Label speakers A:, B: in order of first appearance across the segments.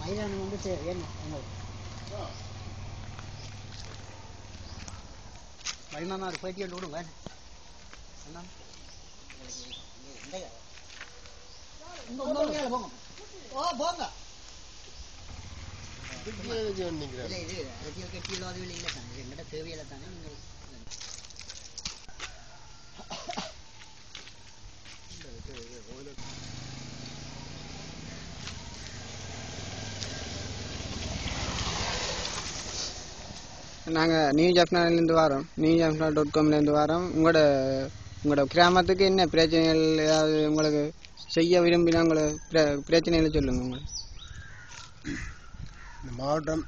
A: மைதானம் வந்து சரி என்ன மயிமாமா ஒரு பேட்டி விடுங்க என்ன போங்க இல்ல இது ரத்தியம் கட்டியலோ அது இல்லை தானே இது எங்கிட்ட தேவையில்லை தானே நீங்கள்
B: நியூ ஜப்னாலேருந்து வரோம் நியூ ஜப்னா டாட் காம்லேருந்து வரோம் உங்களோட உங்களோட கிராமத்துக்கு என்ன பிரச்சனைகள் ஏதாவது உங்களுக்கு செய்ய விரும்பினா உங்களை பிர- பிரச்சனைகளை சொல்லுங்க உங்களுக்கு
C: இந்த மாவட்டம்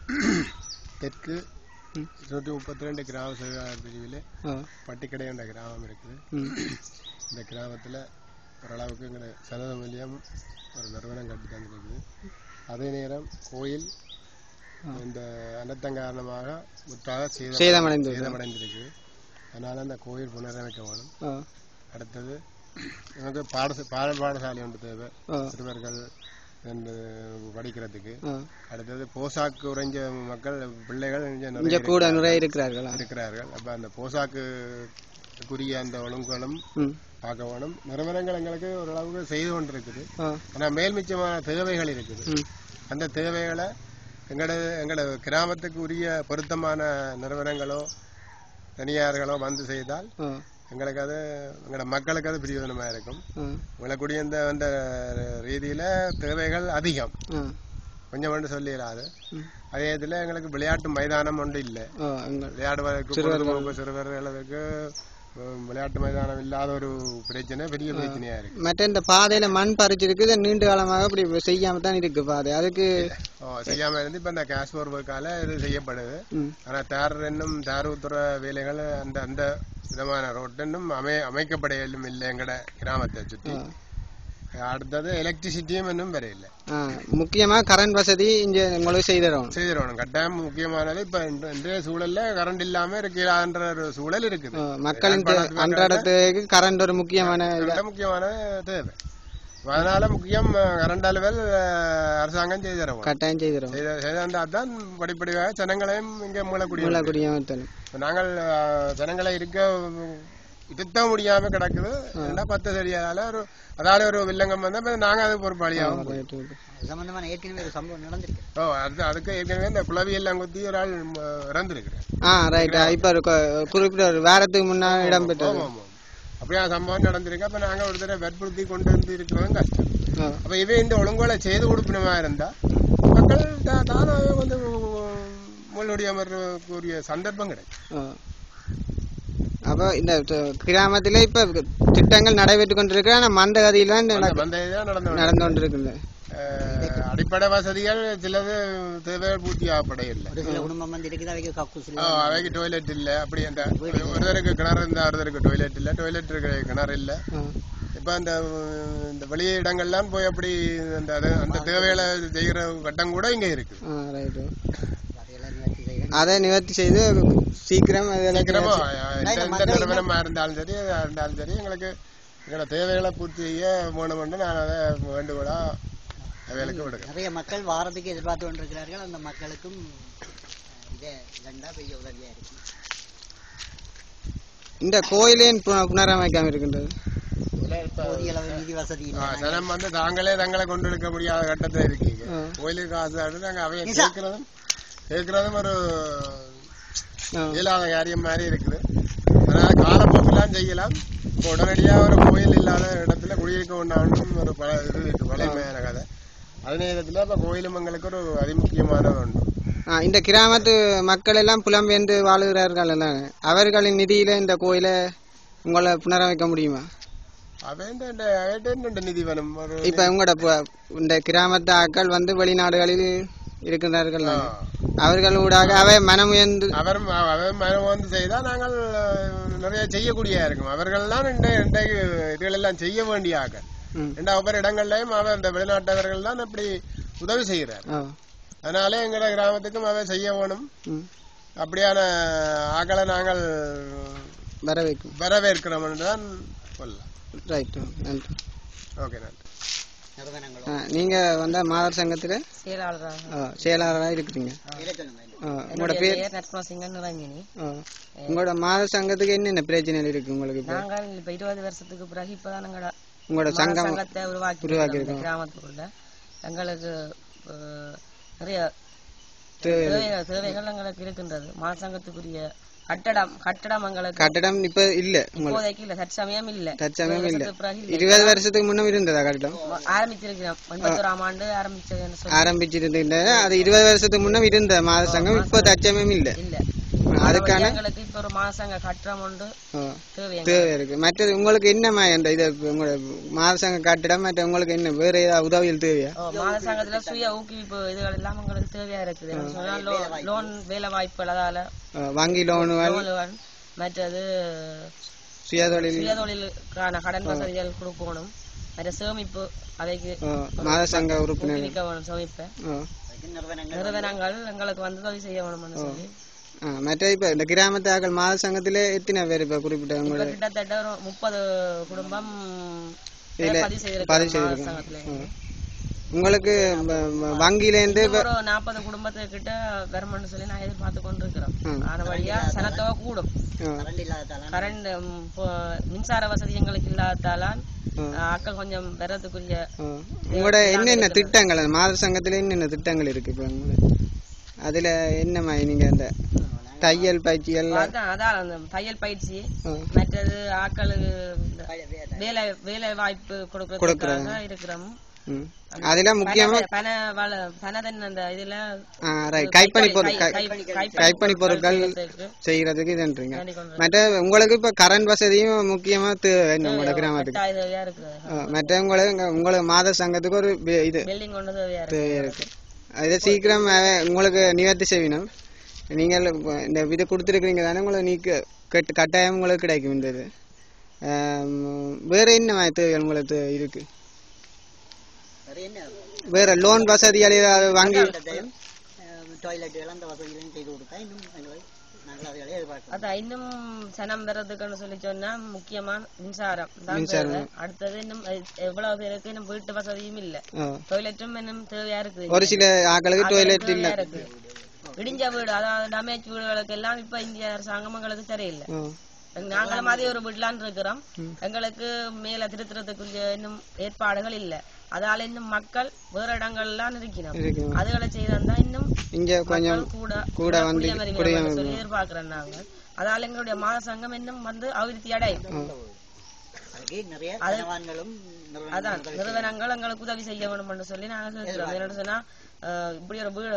C: தெற்கு. இருநூற்றி முப்பத்தி ரெண்டு கிராம சேவையாளர் பிரிவில் பட்டிக்கடை என்ற கிராமம் இருக்குது. இந்த கிராமத்தில் ஓரளவுக்கு எங்களை சனத மூலியம் ஒரு நிறுவனம் கட்டி தந்திருக்குது. அதே நேரம் கோயில். இந்த அனர்த்தம் காரணமாக முற்றாக சேதம்
B: சேதமடைந்தது.
C: சேதமடைந்திருக்கு அதனால அந்த கோயில் புனரமைக்க வேணும். அடுத்தது எனக்கு பாடச பாட பாடசாலை ஒன்று தேவை. சிறுவர்கள் படிக்கிறதுக்கு. அடுத்தது போசாக்கு உறைஞ்ச மக்கள் பிள்ளைகள்
B: கூட. நிறைய இருக்கிறார்களா?
C: இருக்கிறார்கள். அப்ப அந்த போசாக்குக்குரிய அந்த ஒழுங்குகளும் பார்க்க வேணும் நிறுவனங்கள் எங்களுக்கு ஓரளவுக்கு செய்து கொண்டிருக்குது.
B: ஆ.
C: ஆனா மேல்மிச்சமான தேவைகள் இருக்குது. அந்த தேவைகளை எங்களோட எங்களோட கிராமத்துக்கு உரிய பொருத்தமான நிறுவனங்களோ தனியார்களோ வந்து செய்தால் எங்களுக்கு அது எங்களோட மக்களுக்கு அது பிரயோஜனமா இருக்கும் உங்களுக்குரிய இந்த அந்த ரீதியில தேவைகள் அதிகம். கொஞ்சம் மட்டும் சொல்லிடாது. அதே இதுல எங்களுக்கு விளையாட்டு மைதானம் ஒன்று இல்லை. விளையாடுவதற்கு சிறுவர்களுக்கு உம், விளையாட்டு மைதானம் இல்லாத ஒரு பிரச்சனை பெரிய பிரச்சனையா இருக்கு.
B: மற்ற இந்த பாதையில மண் பறிச்சிருக்கு நீண்ட காலமாக அப்படி செய்யாம தான் இருக்கு பாதை. அதுக்கு
C: செய்யாம இருந்து இப்ப இந்த காஷ்மீர் ஒர்க்கால இது செய்யப்படுது. ஆனா தார் இன்னும் தார் ஊத்துற வேலைகள் அந்த அந்த விதமான ரோட் இன்னும் அமை அமைக்கப்படையிலும் இல்லை எங்கட கிராமத்தை சுற்றி. அடுத்தது எலக்ட்ரிசிட்டியும் இன்னும் வரையில்லை.
B: முக்கியமா கரண்ட் வசதி இங்க உங்களுக்கு செய்திடணும்
C: செய்திடணும் கட்டாயம் முக்கியமானது இப்ப இன்ற- இன்றைய சூழல்ல கரண்ட் இல்லாம இருக்கிறான்ற ஒரு சூழல் இருக்குது.
B: மக்களின் தே-
C: யாழ்ப்பாணத்து
B: அன்றாடத்துக்கு கரண்ட் ஒரு முக்கியமான
C: முக்கியமான தேவை. அதனால முக்கியம் கரண்ட் அளவில் அரசாங்கம் செய்திடவும்
B: கட்டாயம்
C: செய்த செய்தால் தான் படிப்படியாக ஜனங்களையும் இங்கே மூலக்கூடிய
B: மூலக்குடியும் தரும்
C: நாங்கள் ஜனங்களை இருக்க திருத்த முடியாம கிடக்குது. பத்து சரியால ஒரு அதால ஒரு வில்லங்கம் வந்தா நாங்க அது பொறுப்பாளியாகும்
A: சம்பந்தமான ஏற்கனவே ஒரு சம்பவம் நடந்திருக்கு.
C: ஓ அது அதுக்கு ஏற்கனவே இந்த குளவி எல்லாம் குத்தி ஒரு ஆள் இறந்திருக்கிறேன்
B: ஆ ரைட் இப்போ குறிப்பிட்ட ஒரு வாரத்துக்கு முன்னாடி இடம்பெற்றது.
C: அப்படியே சம்பவம் நடந்திருக்கு. அப்ப நாங்க ஒரு தடவை வற்புறுத்தி கொண்டு வந்து இருக்கிறதும் கஷ்டம் அப்ப இவை இந்த ஒழுங்கோலை செய்து கொடுப்பினமா இருந்தா மக்கள் தானாகவே வந்து முள்ளுடைய அமர்றக்கூடிய சந்தர்ப்பம் கிடைக்கும்.
B: அப்போ இந்த கிராமத்துல இப்ப திட்டங்கள் நடைபெற்று கொண்டிருக்கு. ஆனா மந்த கதியில தான்
C: நடந்து கொண்டிருக்கு. அடிப்படை வசதிகள் சிலது தேவைகள் பூர்த்தி ஆகப்படையில்லை
A: குடும்பம் வந்து இருக்குது அவைக்கு கக்கூஸ்
C: அவைக்கு டாய்லெட் இல்ல. அப்படி அந்த ஒருத்தருக்கு கிணறு இருந்தா ஒருத்தருக்கு டாய்லெட் இல்ல. டாய்லெட் கிணறு இல்ல. இப்ப அந்த இந்த வெளிய இடங்கள்லாம் போய் அப்படி அந்த அந்த தேவைகளை செய்யற கட்டம் கூட இங்க இருக்கு.
B: அதை நிவர்த்தி செய்து சீக்கிரம்
C: சீக்கிரமா எந்த எந்த நிறுவனமா இருந்தாலும் சரி இருந்தாலும் சரி எங்களுக்கு எங்களோட தேவைகளை பூர்த்தி செய்ய வேணும்னு நான் அதை வேண்டுகோளா
A: நிறைய மக்கள் வாரத்துக்கு எதிர்பார்த்து கொண்டிருக்கிறார்கள். அந்த மக்களுக்கும் இதே ரெண்டா பெரிய உதவியா இருக்கு.
B: இந்த கோயிலேன் பு- புனரமைக்காம இருக்கின்றது.
C: ஜனம் வந்து தாங்களே தங்களை கொண்டு எடுக்க முடியாத கட்டத்தில் இருக்கீங்க. கோயிலுக்கு ஆடுறது நாங்க அவைய. கேட்கறதும் கேட்கறதும் ஒரு. இயலாத காரியம் மாதிரி இருக்குது. அதனால காலப்போக்கெல்லாம் செய்யலாம். இப்போ உடனடியா ஒரு கோயில் இல்லாத இடத்துல குடியிருக்க ஒன்றாலும் ஒரு பல இது இருக்கு. பழையமையான கதை. அதே நேரத்துல இப்ப கோயிலும் எங்களுக்கு ஒரு அதிமுக்கியமான ஒன்று
B: இந்த கிராமத்து மக்கள் எல்லாம் புலம்பெயர்ந்து வாழுகிறார்கள் எல்லாம் அவர்களின் நிதியில இந்த கோயிலை உங்களை புனரமைக்க முடியுமா
C: நிதி வேணும்
B: இப்ப உங்களோட இந்த கிராமத்து ஆட்கள் வந்து வெளிநாடுகளில் இருக்கிறார்கள். அவர்கள் ஊடாக அவை மனமுயர்ந்து
C: அவர் அவர் மனம் வந்து செய்தா நாங்கள் நிறைய செய்யக்கூடிய இருக்கும் அவர்கள்லாம் இந்த இன்றைக்கு இதுகளெல்லாம் செய்ய வேண்டிய ஆக்கள்
B: ம்.
C: ரெண்டா ஒவ்வொரு இடங்கள்லயும் அவர் இந்த வெளிநாட்டவர்கள் தான் அப்படி உதவி செய்கிறார்.
B: ஆ.
C: அதனால எங்கள கிராமத்துக்கும் அவர் செய்ய வேணும். அப்படியான ஆக்களை நாங்கள்
B: வரவேற்கும்.
C: வரவேற்கிறோம் தான் சொல்லலாம்
B: ரைட் நன்றி.
C: ஓகே நன்றி.
B: நீங்க வந்த மாதர் சங்கத்துல?
D: செயலாளராக.
B: இருக்கிறீங்க. ஆ, உங்களோட பேர். உங்களோட மாதர் சங்கத்துக்கு என்னென்ன பிரச்சனைகள் இருக்கு உங்களுக்கு இப்ப?
D: இருபது வருஷத்துக்கு பிறகு இப்பதான்
B: உங்களோட சங்கம்
D: சங்கத்தை உருவாக்கி
B: உருவாக்கி
D: இருக்கிறோம் இந்த கிராமத்துக்குள்ள எங்களுக்கு நிறைய தேவைகள் எங்களுக்கு இருக்கின்றது. மாத சங்கத்துக்குரிய கட்டடம் கட்டடம் எங்களுக்கு
B: கட்டடம் இப்ப இல்ல
D: இப்போதைக்கு இல்ல தற்சமயம் இல்ல.
B: தற்சமயம் இல்ல. இருபது வருஷத்துக்கு முன்னும் இருந்ததா கட்டடம்?
D: ஆரம்பிச்சிருக்கிறோம். எண்பத்தோராம் ஆண்டு ஆரம்பிச்சதுன்னு சொல்லி.
B: ஆரம்பிச்சிருந்த அது இருபது வருஷத்துக்கு முன்னும் இருந்த மாத சங்கம் இப்போ தற்சமயம் இல்ல.
D: இல்ல.
B: அதுக்கான
D: இப்ப ஒரு மாத சங்க கட்டடம் உண்டு தேவை
B: இருக்கு. மற்றது உங்களுக்கு என்னமா இந்த இது உங்களோட மாத சங்க கட்டடம் மற்ற உங்களுக்கு என்ன வேற ஏதாவது உதவிகள் தேவையா?
D: ஓ, மாத சங்கத்துல சுய ஊக்குவிப்பு இதுகள் எல்லாம் உங்களுக்கு தேவையா இருக்குது. லோன் வேலை வாய்ப்புகள் அதால
B: வங்கி லோனு
D: மற்றது
B: சுயதொழில்.
D: சுயதொழிலுக்கான கடன் வசதிகள் கொடுக்கணும். மற்ற சேமிப்பு அதைக்கு
B: ஆ, மாத சங்க உறுப்பினர்
D: ஊக்குவிக்க வேணும் சேமிப்பை.
B: ஆ.
A: அதுக்கு நிறுவனங்கள்
D: எங்களுக்கு வந்து உதவி செய்ய வேணும்னு சொல்லி.
B: மற்ற இப்ப இந்த கிராமத்து ஆக்கள் மாத சங்கத்திலே எத்தனை பேர் இப்ப குறிப்பிட்ட உங்களோட
D: கிட்டத்தட்ட ஒரு முப்பது குடும்பம்
B: இதுல
D: பதிவு
B: செய்திருக்கோம். உங்களுக்கு வங்கியிலேருந்து
D: ஒரு நாற்பது குடும்பத்துக்கிட்ட வருமானு சொல்லி நான் எதிர்பார்த்து கொண்டிருக்கிறோம்
B: ம்.
D: ஆன வழியா சனத்தொகை கூடும்
A: கரண்ட்
D: மின்சார வசதி எங்களுக்கு இல்லாததால்
B: ஆ.
D: ஆட்கள் கொஞ்சம் பெறத்துக்குரிய
B: ஆ. உங்களோட என்னென்ன திட்டங்கள் மாத சங்கத்துல என்னென்ன திட்டங்கள் இருக்கு இப்ப? அதுல என்ன மாதிரி நீங்க அந்த தையல் பயிற்சிகள்
D: அதான் அதான் அந்த தையல் பயிற்சி. மற்றது ஆட்களுக்கு இந்த வேலை. வேலை வாய்ப்பு கொடுக்கறதுக்காக இருக்கிறோம்.
B: முக்கியமா. கைப்பணி
D: கைப்பணி
B: பொருட்கள்
D: செய்யறதுக்கு
B: இதுன்றீங்க. மற்ற உங்களுக்கு இப்ப கரண்ட் வசதியும் முக்கியமா தேவை உங்களோட கிராமத்துக்கு? மற்ற உங்களுக்கு உங்களுக்கு மாத சங்கத்துக்கு ஒரு இது
D: தேவையா இருக்கு
B: தேவை இருக்கு. அதை சீக்கிரம் உங்களுக்கு நிவர்த்தி செய்யணும். நீங்கள் இந்த இது கொடுத்துருக்கீங்க தானே உங்களுக்கு நீக்க கட் கட்டாயம் உங்களுக்கு கிடைக்கும் இந்த இது. வேற என்ன தேவைகள் உங்களுக்கு தே- இருக்கு?
A: வேற
B: லோன் ஏதாவது வாங்கி
A: டாய்லெட்டுகள் அந்த வசதிகளையும் செய்து கொடுத்தா இன்னும்
D: அதான் இன்னும் சனம் பெறதுக்குன்னு சொல்லி சொன்னா முக்கியமா மின்சாரம். அடுத்தது இன்னும் எவ்வளவு பேருக்கு இன்னும் வீட்டு வசதியும் இல்ல. டாய்லெட்டும் இன்னும் தேவையா இருக்குது
B: ஒரு சில ஆக்களுக்கு டாய்லெட் இல்ல.
D: இருக்கு. இடிஞ்ச வீடு அதாவது டேமேஜ் வீடுகளுக்கு எல்லாம் இப்ப இந்திய அரசாங்கம் எங்களுக்கு தெரியல
B: ஆ.
D: நாங்களும் அதே ஒரு விடலான்னு இருக்கிறோம். எங்களுக்கு மேல திருத்துறதுக்குரிய இன்னும் ஏற்பாடுகள் இல்ல. அதால இன்னும் மக்கள் வேற இடங்கள்லாம் இருக்கணும்
B: இருக்கு
D: அதுகளை செய்தா இன்னும்
B: இங்க கொஞ்சம்
D: கூட
B: கூட வந்து
D: சொல்லி எதிர்பார்க்கிறோம் நாங்க. அதால எங்களுடைய மாத சங்கம் இன்னும் வந்து அபிவிருத்தி அடையும்.
A: அதுக்கு நிறைய கனவான்களும்
D: அதான்
A: நிறுவனங்கள்
D: எங்களுக்கு உதவி செய்ய வேணும்னு சொல்லி நாங்க கேட்கிறோம். என்னன்னு சொன்னா இப்படி ஒரு வீடு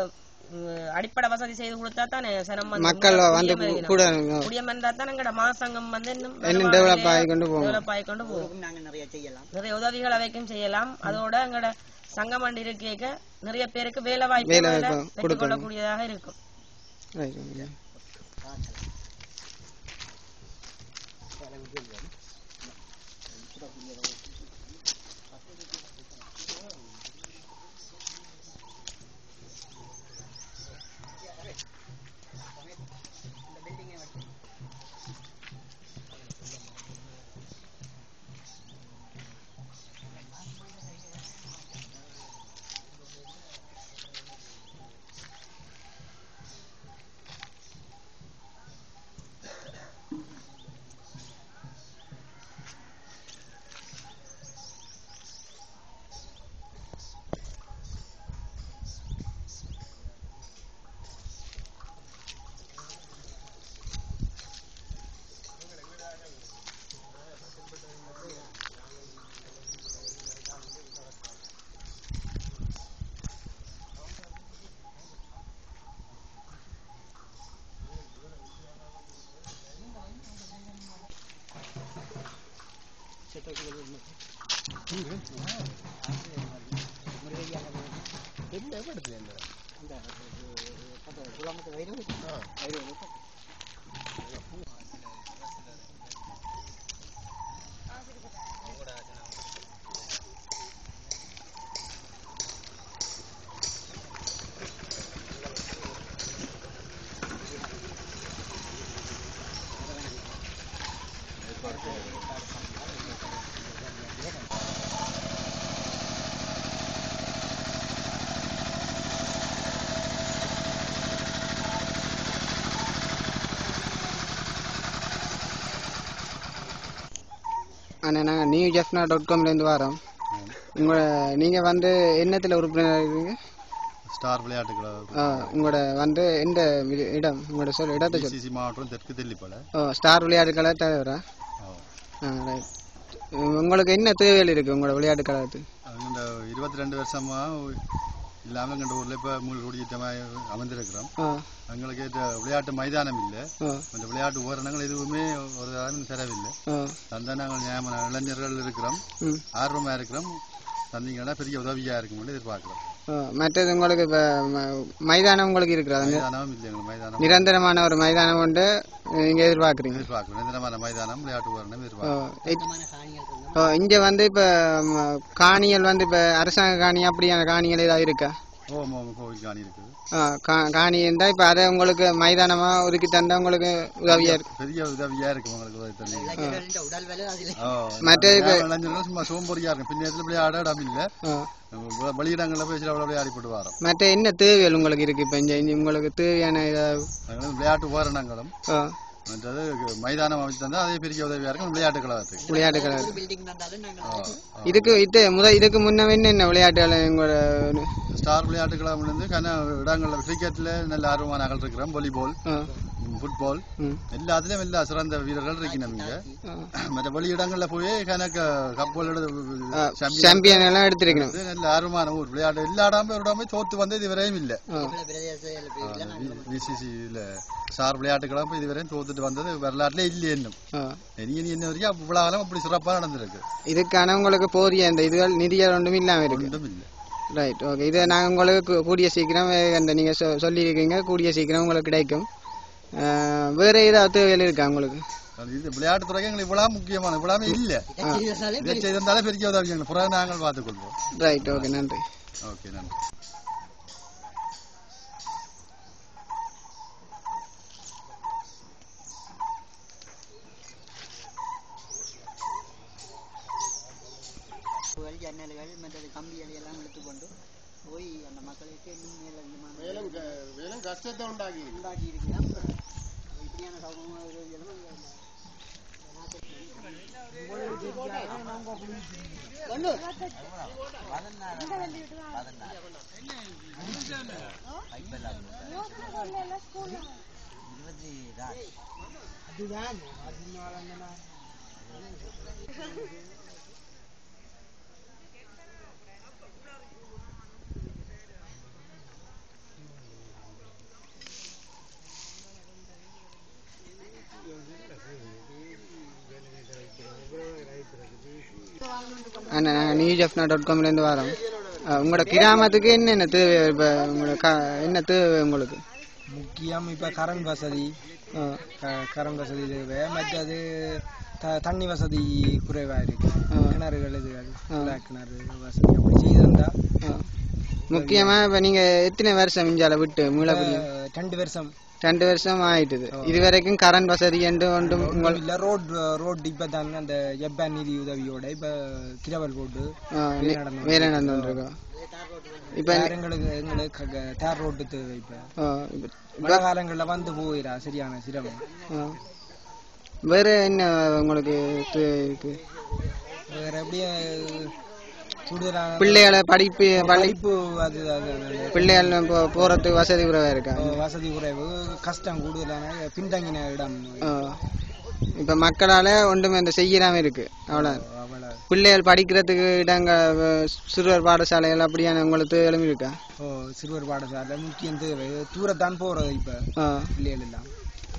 D: அடிப்படை வசதி செய்து கொடுத்தா தானே வந்து
B: மக்கள் வந்து. கூட
D: குடியமர்ந்தா தான் எங்கட மாசங்கம் வந்து இன்னும்
B: டெவலப் ஆகி கொண்டு போகும்.
D: டெவலப் ஆகி கொண்டு போகும்
A: நாங்க நிறைய செய்யலாம்.
D: நிறைய உதவிகள் அவைக்கும் செய்யலாம். அதோட எங்கட சங்கம் வண்டி இருக்க நிறைய பேருக்கு வேலை வாய்ப்பு
B: வேலை
D: வேலை
B: வாய்ப்பு
D: பெற்றுக் கொள்ளக்கூடியதாக இருக்கும்
B: ரைட் ஓகே நாங்கள் நியூ ஜெஃப்னா டாட் காம்லேருந்து வரோம். உங்களோட நீங்கள் வந்து என்னத்தில் உறுப்பினர் இருக்கீங்க?
E: ஸ்டார் விளையாட்டுகளை
B: ஆ, உங்களோட வந்து எந்த இடம்? உங்களோட சொல் இடத்தை சொல்.
E: சிசி மாவட்டம் தெற்கு தெல்லிப்பளை
B: ஓ ஸ்டார் விளையாட்டுக்களை தலைவரா? ஆ. ரைட் உங்களுக்கு என்ன தேவைகள் இருக்குது உங்களோட விளையாட்டு கழகத்துக்கு
E: இந்த இருபத்தி ரெண்டு வருஷமா இல்லாமல் எங்கள் ஊரில் இப்போ மூணு குடியேற்றமாக அமைந்திருக்கிறோம்.
B: ஆ.
E: எங்களுக்கு ஏற்ற விளையாட்டு மைதானம் இல்லை. அந்த விளையாட்டு உபகரணங்கள் எதுவுமே ஒரு தரவில்லை. அந்த நாங்கள் இளைஞர்கள் இருக்கிறோம்.
B: ம்.
E: ஆர்வமாக இருக்கிறோம். தந்தீங்கன்னா பெரிய உதவியாக இருக்கும்னு எதிர்பார்க்குறோம்.
B: மற்றது உங்களுக்கு இப்போ மைதானம் உங்களுக்கு
E: மைதானம்
B: நிரந்தரமான ஒரு மைதானம் கொண்டு நீங்கள் எதிர்பார்க்குறீங்க?
E: எதிர்பார்க்குறோம். நிரந்தரமான மைதானம் விளையாட்டு உபகரணம்
B: ஓ
E: எதிர்பார்க்குறோம்.
A: இருந்தா
B: இங்கே வந்து இப்போ காணிகள் வந்து இப்போ அரசாங்க காணி அப்படியான காணிகள் ஏதாவது இருக்கா?
E: ஓம் ஓம் கோவில் காணி
B: இருந்தால் இப்போ அதை உங்களுக்கு மைதானமாக ஒதுக்கி தந்தால் உங்களுக்கு உதவியாக இருக்கும்?
E: பெரிய உதவியாக இருக்கும் உங்களுக்கு உதவி ஓ,
B: மற்றது
E: சும்மா சோம்பறியா இருக்கும். பின்னேரத்தில் விளையாட இடம் இல்லை. வெளியிடங்களில் போய் சில விளையாடி போட்டு வரோம்.
B: மற்ற என்ன தேவைகள் உங்களுக்கு இருக்குது இப்போ இங்கே? உங்களுக்கு தேவையான
E: விளையாட்டு உபகரணங்களும் மற்றது மைதானம் அமைச்சு தந்தா அதே பெரிய உதவியா இருக்கும் விளையாட்டு கழகத்துக்கு
B: விளையாட்டு
A: நாங்க
B: இதுக்கு இது முத இதுக்கு முன்ன என்ன உங்களோட
E: ஸ்டார் விளையாட்டு கழகம் இருந்து இடங்கள்ல கிரிக்கெட்ல நல்ல ஆர்வமான ஆட்கள் இருக்கிறோம் வாலிபால் ஃபுட்பால் எல்லாத்துலயும் எல்லா சிறந்த வீரர்கள் இருக்கணும் இங்க. மற்ற வெளியிடங்கள்ல போய் கணக்கு கப்பல்
B: ஆ, சாம்பியன் எல்லாம் எடுத்திருக்கணும்.
E: நல்ல ஆர்வமான ஊர். விளையாட்டு எல்லா இடமே ஒரு இடமே தோத்து வந்து இதுவரையும் இல்லை. பிசிசி இல்ல ஸ்டார் விளையாட்டு கழகம் இதுவரையும் தோத்துட்டு வந்தது வரலாற்றுல இல்லை இன்னும். இனி என்ன வரைக்கும் இவ்வளவு அப்படி சிறப்பா நடந்திருக்கு.
B: இதுக்கான உங்களுக்கு போதிய இந்த இதுகள் நிதிகள் ஒன்றும் இல்லாமல் இருக்கு.
E: ஒன்றும் இல்லை.
B: ரைட் ஓகே இதை நாங்கள் உங்களுக்கு கூடிய சீக்கிரம் அந்த நீங்கள் சொ சொல்லியிருக்கீங்க கூடிய சீக்கிரம் உங்களுக்கு கிடைக்கும். வேற ஏதாவது தேவைகள் இருக்கா உங்களுக்கு?
E: இது விளையாட்டு துறைக்கு எங்களுக்கு இவ்வளவு முக்கியமான இவ்வளவு இல்ல. இதை செய்திருந்தாலே பெரிய உதவி எங்களுக்கு புறம் நாங்கள் பார்த்துக்கொள்வோம்
B: ரைட் ஓகே நன்றி.
E: ஓகே நன்றி
A: கதவுகள், ஜன்னல்கள் மற்றது கம்பிகளை எல்லாம் எடுத்துக்கொண்டு போய் அந்த மக்களுக்கு இன்னும் மேலதிகமான
C: மேலும் க- மேலும் கஷ்டத்தை உண்டாக்கி
A: உண்டாக்கி இருக்கிறோம் இப்படியான சமூக
B: நியூஸ் எஃப்னா டாட் காம்லேருந்து வரோம். உங்களோட கிராமத்துக்கு என்னென்ன தேவை இப்போ உங்களோட என்ன தேவை உங்களுக்கு?
F: முக்கியம் இப்போ கரண்ட் வசதி கரண்ட் வசதி தேவை. மற்றது த- தண்ணி வசதி குறைவா இருக்கு. கிணறுகள் இதுகள் கிணறு வசதி அப்படி செய்திருந்தா
B: அஹ். முக்கியமா இப்போ நீங்கள் எத்தனை வருஷம் இஞ்சால விட்டு
F: அஹ், ரெண்டு வருஷம்.
B: ரெண்டு வருஷம் ஆயிட்டுது இது வரைக்கும் கரண்ட் வசதி என்று ஒன்றும்
F: இல்ல ரோட் ரோட் இப்ப தான் அந்த ஜப்பான் நிதி உதவியோட இப்ப கிரவல் ரோடு
B: வேலை நடந்துருக்கோம் இப்போ
F: எங்களுக்கு எங்களுக்கு தார் ரோடு தேவை இப்ப
B: இப்ப-
F: காலங்கள்ல வந்து போயிடா சரியான சிரமம்.
B: வேற என்ன உங்களுக்கு இருக்கு
F: வேற எப்படியே கூடுதலான
B: பிள்ளைகளை படிப்பு
F: படிப்பு அது
B: பிள்ளைகள் போறதுக்கு வசதி குறைவா இருக்கா?
F: வசதி குறைவு கஷ்டம் கூடுதலான பின்தங்கின இடம்.
B: இப்ப மக்களால ஒன்றுமே இந்த செய்யலாம இருக்கு அவ்வளோ பிள்ளைகள் படிக்கிறதுக்கு இடங்க சிறுவர் பாடசாலைகள் அப்படியான உங்களுக்கு எழுமி இருக்கா
F: ஓ சிறுவர் பாடசாலை முக்கியம் தேவை. தூரத்தான் போறது இப்ப. பிள்ளைகள் எல்லாம்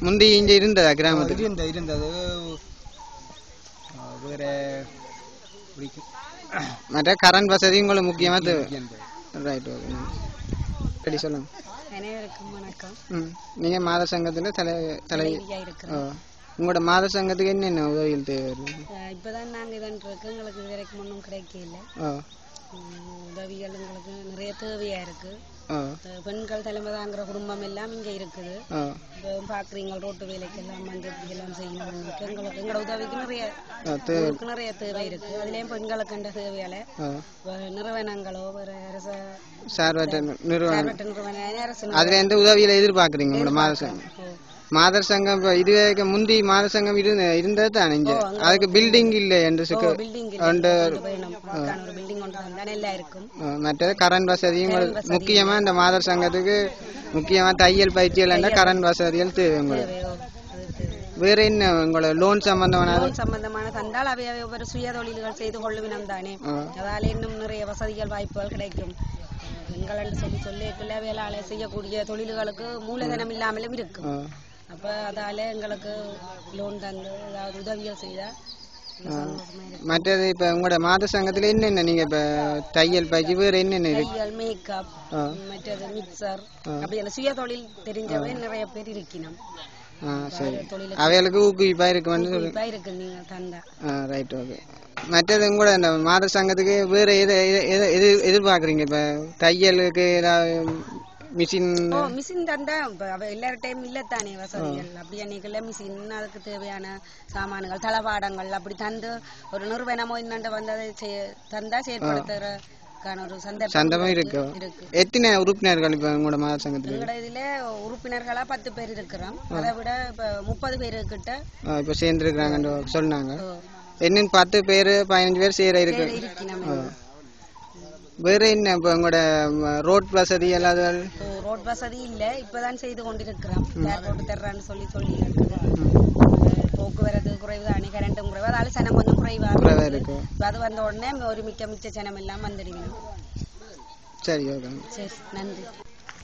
B: முந்தி இங்க இருந்ததா கிராமத்துக்கு
F: இருந்த இருந்தது அஹ் வேற
B: மற்ற கரண்ட் வசதி உங்களுக்கு முக்கியமா தேவை
F: முக்கியம் தேவை
B: ரைட் ஓகே சரி சொல்லுங்க
G: அனைவருக்கும் வணக்கம்
B: ம் நீங்க மாத சங்கத்துல தலை தலை அஹ். உங்களோட மாத சங்கத்துக்கு என்னென்ன உதவிகள் தேவை
G: இப்பதான் நாங்க இதன் இருக்கு எங்களுக்கு இது வரைக்கும் ஒன்றும் கிடைக்கல உதவிகள் எங்களுக்கு நிறைய தேவையா இருக்கு
B: அஹ்.
G: அஹ் பெண்கள் தலைமை தாங்குற குடும்பம் எல்லாம் இங்க இருக்குது. பாக்குறீங்க ரோட்டு வேலைக்கு எல்லாம் மஞ்சள் எல்லாம் செய்யணும். எங்களுக்கு எங்களோட உதவிக்கு நிறைய நிறைய தேவை இருக்கு. அதுலயும் பெண்களுக்கு கண்ட தேவையால நிறுவனங்களோ வேற அரச
B: சார்பற்ற நிறுவனம்? அதுல எந்த உதவியில எதிர்பார்க்குறீங்க உங்களோட மாத சங்கம்?
G: நிறுவனம்.
B: மாதர் சங்கம் இப்போ இது வரைக்கும் முந்தி மாத சங்கம் இருந்த இருந்தது தானே இங்க? அதுக்கு பில்டிங் இல்லை என்று
G: பில்டிங்
B: மற்றது கரண்ட் வசதியும் முக்கியமா இந்த மாதர் சங்கத்துக்கு முக்கியமா தையல் பயிற்சிகள் கரண்ட் வசதிகள் தேவை உங்களுக்கு. வேற என்ன உங்களோட லோன் சம்பந்தமான
G: லோன் சம்பந்தமான தந்தால் அவை ஒவ்வொரு சுய தொழில்கள் செய்து கொள்ளுவினம் தானே அதால இன்னும் நிறைய வசதிகள் வாய்ப்புகள் கிடைக்கும். என்று சொல்லி சொல்லி வேளாளை செய்யக்கூடிய தொழில்களுக்கு மூலதனம் இல்லாமலும் இருக்கும். அப்ப அதால எங்களுக்கு லோன் தந்து ஏதாவது உதவிகள் செய்தா சந்தோஷமா இருக்கும்
B: மற்றது இப்ப உங்களோட மாத சங்கத்துல என்னென்ன? நீங்க இப்ப தையல் பயிற்சி வேற என்னென்ன இருக்கு?
G: தையல் மேக்கப். மற்றது மிக்சர் அப்படி சுய தொழில் தெரிஞ்சவே நிறைய பேர் இருக்கணும்.
B: ஆ சரி.
G: தொழில்
B: அவைகளுக்கு ஊக்குவிப்பா சொல்லு.
G: இருக்கு நீங்க தந்தா.
B: ரைட் ஓகே மற்றது கூட இந்த மாத சங்கத்துக்கு வேற எது எது எதிர்பார்க்குறீங்க? இப்ப தையலுக்கு ஏதாவது மிஷின்
G: ஓ மிஷின் தந்தா இப்ப அவ எல்லார்ட்டையும் இல்லத்தானே வசதிகள் அப்படி அன்னைக்குள்ள மிஷின் அதுக்கு தேவையான சாமான்கள் தளபாடங்கள் அப்படி தந்து ஒரு நிறுவனமோ இன்னண்ட வந்ததை தந்தா சந்தர்ப்பம்
B: சந்தமும் இருக்கு. எத்தனை உறுப்பினர்கள் இப்ப உங்களோட மாத சங்கத்துல?
G: இதுல உறுப்பினர்களா பத்து பேர் இருக்கிறோம். அதை விட இப்ப முப்பது பேரு கிட்ட
B: இப்ப சேர்ந்துருக்காங்கன்னு சொன்னாங்க.
G: ஓ,
B: இன்னும் பத்து பேர் பதினஞ்சு பேர் சேர இருக்கு. வேற என்ன இப்ப உங்களோட ரோட் வசதி எல்லாரும்
G: ஓ, ரோட் வசதி இல்ல. இப்பதான் செய்து கொண்டிருக்கிறோம். யார் ரோடு தர்றான்னு சொல்லி சொல்லி போக்குவரத்து குறைவுதானே கரண்ட்டும் குறைவு அதால சனம் கொஞ்சம் குறைவா
B: குறைவா
G: இருக்குது.
B: இருக்கு
G: அது வந்த உடனே ஒரு மிக்க மிச்ச சனம் எல்லாம் வந்துடுவீங்க
B: சரி ஓகே
G: சரி நன்றி.